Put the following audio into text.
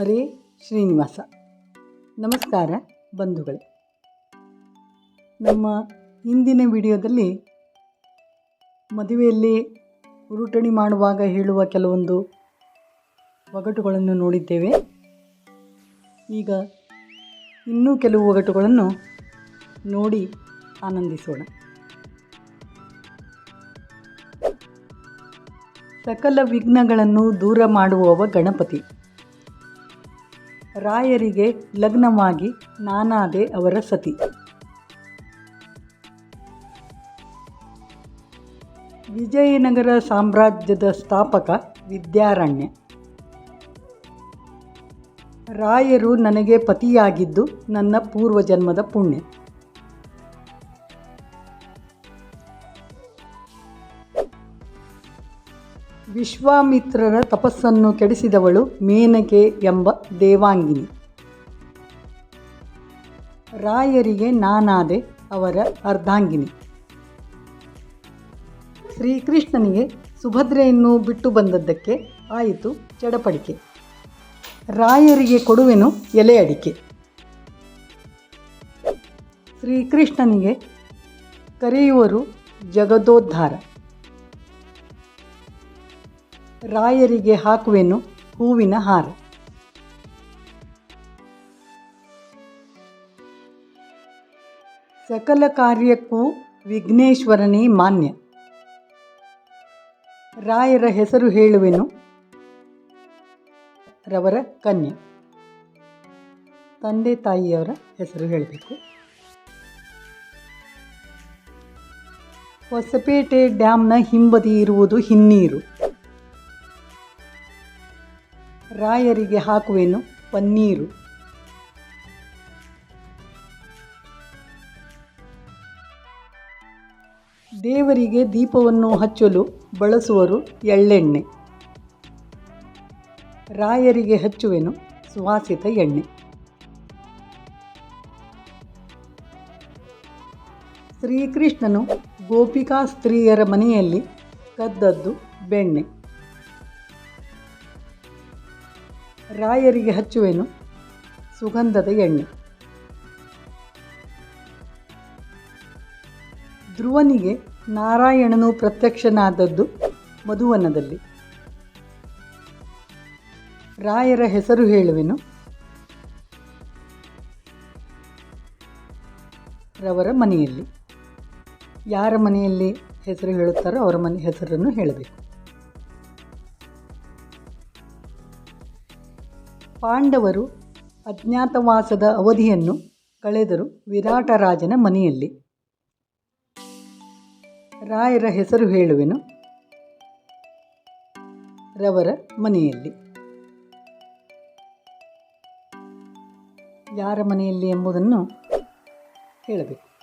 ಹರೇ ಶ್ರೀನಿವಾಸ. ನಮಸ್ಕಾರ ಬಂಧುಗಳೇ. ನಮ್ಮ ಹಿಂದಿನ ವಿಡಿಯೋದಲ್ಲಿ ಮದುವೆಯಲ್ಲಿ ಉರುಟಣಿ ಮಾಡುವಾಗ ಹೇಳುವ ಕೆಲವೊಂದು ಒಗಟುಗಳನ್ನು ನೋಡಿದ್ದೇವೆ. ಈಗ ಇನ್ನೂ ಕೆಲವು ಒಗಟುಗಳನ್ನು ನೋಡಿ ಆನಂದಿಸೋಣ. ಸಕಲ ವಿಘ್ನಗಳನ್ನು ದೂರ ಮಾಡುವವ ಗಣಪತಿ. ರಾಯರಿಗೆ ಲಗ್ನವಾಗಿ ನಾನಾದೆ ಅವರ ಸತಿ. ವಿಜಯನಗರ ಸಾಮ್ರಾಜ್ಯದ ಸ್ಥಾಪಕ ವಿದ್ಯಾರಣ್ಯ. ರಾಯರು ನನಗೆ ಪತಿಯಾಗಿದ್ದು ನನ್ನ ಪೂರ್ವಜನ್ಮದ ಪುಣ್ಯ. ವಿಶ್ವಾಮಿತ್ರರ ತಪಸ್ಸನ್ನು ಕೆಡಿಸಿದವಳು ಮೇನಕೆ ಎಂಬ ದೇವಾಂಗಿನಿ. ರಾಯರಿಗೆ ನಾನಾದೆ ಅವರ ಅರ್ಧಾಂಗಿನಿ. ಶ್ರೀಕೃಷ್ಣನಿಗೆ ಸುಭದ್ರೆಯನ್ನು ಬಿಟ್ಟು ಬಂದದ್ದಕ್ಕೆ ಆಯಿತು ಚಡಪಡಿಕೆ. ರಾಯರಿಗೆ ಕೊಡುವೆನು ಎಲೆ ಅಡಿಕೆ. ಶ್ರೀಕೃಷ್ಣನಿಗೆ ಕರೆಯುವರು ಜಗದೋದ್ಧಾರ. ರಾಯರಿಗೆ ಹಾಕುವೆನು ಹೂವಿನ ಹಾರ. ಸಕಲ ಕಾರ್ಯಕ್ಕೂ ವಿಘ್ನೇಶ್ವರನೇ ಮಾನ್ಯ. ರಾಯರ ಹೆಸರು ಹೇಳುವೆನು ರವರ ಕನ್ಯೆ. ತಂದೆ ತಾಯಿಯವರ ಹೆಸರು ಹೇಳಬೇಕು. ಹೊಸಪೇಟೆ ಡ್ಯಾಮ್ನ ಹಿಂಬದಿ ಇರುವುದು ಹಿನ್ನೀರು. ರಾಯರಿಗೆ ಹಾಕುವೆನು ಪನ್ನೀರು. ದೇವರಿಗೆ ದೀಪವನ್ನು ಹಚ್ಚಲು ಬಳಸುವರು ಎಳ್ಳೆಣ್ಣೆ. ರಾಯರಿಗೆ ಹಚ್ಚುವೆನು ಸುವಾಸಿತ ಎಣ್ಣೆ. ಶ್ರೀಕೃಷ್ಣನು ಗೋಪಿಕಾ ಸ್ತ್ರೀಯರ ಮನೆಯಲ್ಲಿ ಕದ್ದದ್ದು ಬೆಣ್ಣೆ. ರಾಯರಿಗೆ ಹಚ್ಚುವೆನು, ಸುಗಂಧದ ಎಣ್ಣೆ. ಧ್ರುವನಿಗೆ ನಾರಾಯಣನು ಪ್ರತ್ಯಕ್ಷನಾದದ್ದು ಮಧುವನದಲ್ಲಿ. ರಾಯರ ಹೆಸರು ಹೇಳುವೆನು, ರವರ ಮನೆಯಲ್ಲಿ. ಯಾರ ಮನೆಯಲ್ಲಿ ಹೆಸರು ಹೇಳುತ್ತಾರೋ ಅವರ ಮನೆ ಹೆಸರನ್ನು ಹೇಳಬೇಕು. ಪಾಂಡವರು ಅಜ್ಞಾತವಾಸದ ಅವಧಿಯನ್ನು ಕಳೆದರು ವಿರಾಟರಾಜನ ಮನೆಯಲ್ಲಿ. ರಾಯರ ಹೆಸರು ಹೇಳುವೆನು. ರವರ ಮನೆಯಲ್ಲಿ. ಯಾರ ಮನೆಯಲ್ಲಿ ಎಂಬುದನ್ನು ಹೇಳಬೇಕು.